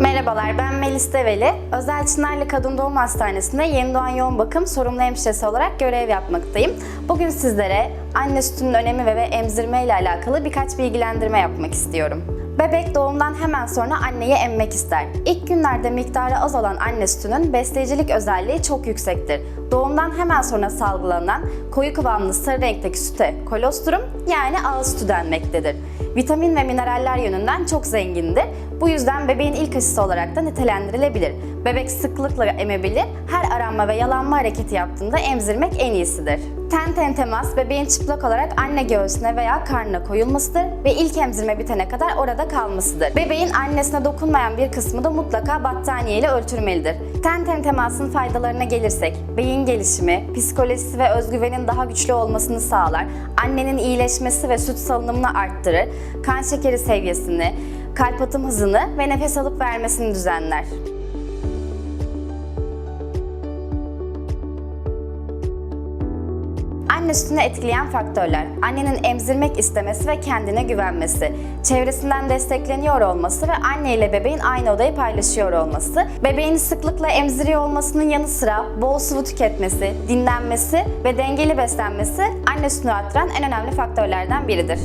Merhabalar, ben Melis Develi. Özel Çınarlı Kadın Doğum Hastanesi'nde yeni doğan yoğun bakım sorumlu hemşiresi olarak görev yapmaktayım. Bugün sizlere anne sütünün önemi ve emzirme ile alakalı birkaç bilgilendirme yapmak istiyorum. Bebek doğumdan hemen sonra anneyi emmek ister. İlk günlerde miktarı az olan anne sütünün besleyicilik özelliği çok yüksektir. Doğumdan hemen sonra salgılanan koyu kıvamlı sarı renkteki süte kolostrum yani ağız sütü denmektedir. Vitamin ve mineraller yönünden çok zengindir. Bu yüzden bebeğin ilk aşısı olarak da nitelendirilebilir. Bebek sıklıkla emebilir, her aranma ve yalanma hareketi yaptığında emzirmek en iyisidir. Ten ten temas bebeğin çıplak olarak anne göğsüne veya karnına koyulmasıdır ve ilk emzirme bitene kadar orada kalmasıdır. Bebeğin annesine dokunmayan bir kısmı da mutlaka battaniye ile örtülmelidir. Ten ten temasın faydalarına gelirsek, beyin gelişimi, psikolojisi ve özgüvenin daha güçlü olmasını sağlar, annenin iyileşmesi ve süt salınımını arttırır, kan şekeri seviyesini, kalp atım hızını ve nefes alıp vermesini düzenler. Anne sütünü etkileyen faktörler, annenin emzirmek istemesi ve kendine güvenmesi, çevresinden destekleniyor olması ve anne ile bebeğin aynı odayı paylaşıyor olması, bebeğini sıklıkla emziriyor olmasının yanı sıra bol sıvı tüketmesi, dinlenmesi ve dengeli beslenmesi anne sütünü arttıran en önemli faktörlerden biridir.